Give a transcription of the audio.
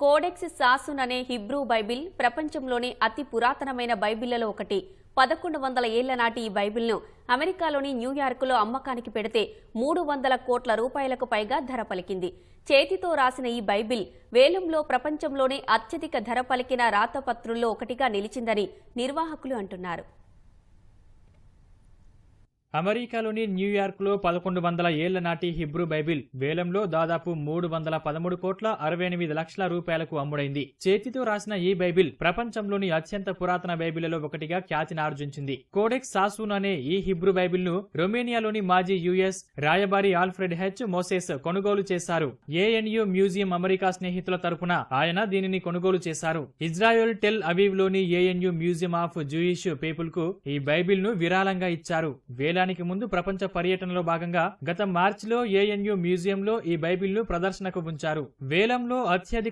Codex సాసున్ అనే Hebrew Bible ప్రపంచంలోని అతి పురాతనమైన బైబిళ్ళలో ఒకటి. పదకొండు వందల ఏళ్ళ నాటి ఈ బైబిల్ను అమెరికాలోని న్యూయార్కులో అమ్మకానికి పెడితే మూడు వందల కోట్ల రూపాయలకు పైగా ధర పలికింది. చేతితో రాసిన ఈ బైబిల్ వేలంలో ప్రపంచంలోనే అత్యధిక ధర పలికిన రాతపత్రుల్లో ఒకటిగా నిలిచిందని నిర్వాహకులు అంటున్నారు. అమెరికాలోని న్యూయార్క్లో పదకొండు వందల ఏళ్ళ నాటి హిబ్రూ బైబిల్ వేలంలో దాదాపు మూడు వందల పదమూడు కోట్ల అరవై ఎనిమిది లక్షల రూపాయలకు అమ్ముడైంది. చేతితో రాసిన ఈ బైబిల్ ప్రపంచంలోని అత్యంత పురాతన బైబిళ్ళలో ఒకటిగా ఖ్యాతిని ఆర్జించింది. కోడెక్స్ సాసూన్ అనే ఈ హిబ్రూ బైబిల్ను రొమేనియాలోని మాజీ యుఎస్ రాయబారి ఆల్ఫ్రెడ్ హెచ్ మోసెస్ కొనుగోలు చేశారు. ఏఎన్యు మ్యూజియం అమెరికా స్నేహితుల తరపున ఆయన దీనిని కొనుగోలు చేశారు. ఇజ్రాయెల్ టెల్ అవీవ్లోని ఏఎన్యు మ్యూజియం ఆఫ్ జూయిష్ పీపుల్కు ఈ బైబిల్ను విరాళంగా ఇచ్చారు. వేల వేలానికి ముందు ప్రపంచ పర్యటనలో భాగంగా గత మార్చిలో ఏఎన్యు మ్యూజియంలో ఈ బైబిల్ను ప్రదర్శనకు ఉంచారు. వేలంలో అత్యధిక